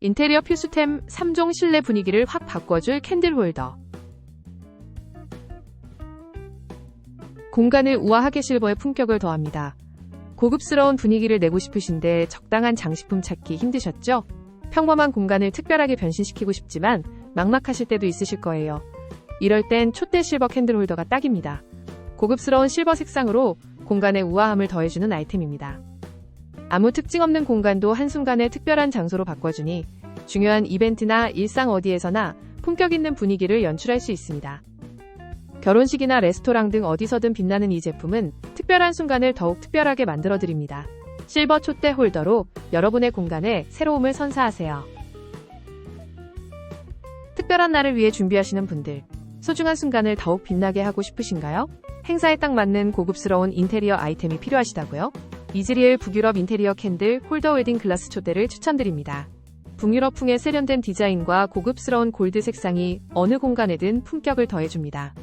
인테리어 필수템 3종 실내 분위기를 확 바꿔줄 캔들 홀더. 공간을 우아하게 실버의 품격을 더합니다. 고급스러운 분위기를 내고 싶으신데 적당한 장식품 찾기 힘드셨죠? 평범한 공간을 특별하게 변신시키고 싶지만 막막하실 때도 있으실 거예요. 이럴 땐 촛대 실버 캔들 홀더가 딱입니다. 고급스러운 실버 색상으로 공간의 우아함을 더해주는 아이템입니다. 아무 특징 없는 공간도 한순간에 특별한 장소로 바꿔주니 중요한 이벤트나 일상 어디에서나 품격 있는 분위기를 연출할 수 있습니다. 결혼식이나 레스토랑 등 어디서든 빛나는 이 제품은 특별한 순간을 더욱 특별하게 만들어드립니다. 실버 촛대 홀더로 여러분의 공간에 새로움을 선사하세요. 특별한 날을 위해 준비하시는 분들, 소중한 순간을 더욱 빛나게 하고 싶으신가요? 행사에 딱 맞는 고급스러운 인테리어 아이템이 필요하시다고요? 이즈리엘 북유럽 인테리어 캔들 홀더 웨딩 글라스 촛대를 추천드립니다. 북유럽풍의 세련된 디자인과 고급스러운 골드 색상이 어느 공간에든 품격을 더해줍니다.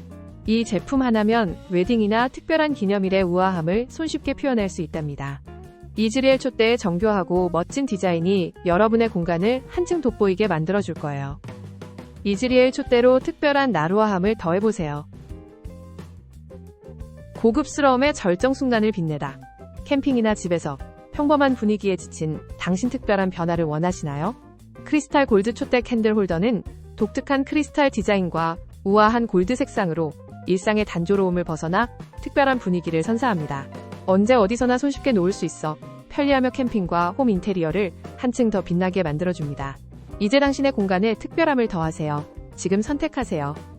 이 제품 하나면 웨딩이나 특별한 기념일의 우아함을 손쉽게 표현할 수 있답니다. 이즈리엘 촛대의 정교하고 멋진 디자인이 여러분의 공간을 한층 돋보이게 만들어줄 거예요. 이즈리엘 촛대로 특별한 나루아함을 더해보세요. 고급스러움의 절정 순간을 빛내다. 캠핑이나 집에서 평범한 분위기에 지친 당신 특별한 변화를 원하시나요? 크리스탈 골드 촛대 캔들 홀더는 독특한 크리스탈 디자인과 우아한 골드 색상으로 일상의 단조로움을 벗어나 특별한 분위기를 선사합니다. 언제 어디서나 손쉽게 놓을 수 있어 편리하며 캠핑과 홈 인테리어를 한층 더 빛나게 만들어줍니다. 이제 당신의 공간에 특별함을 더하세요. 지금 선택하세요.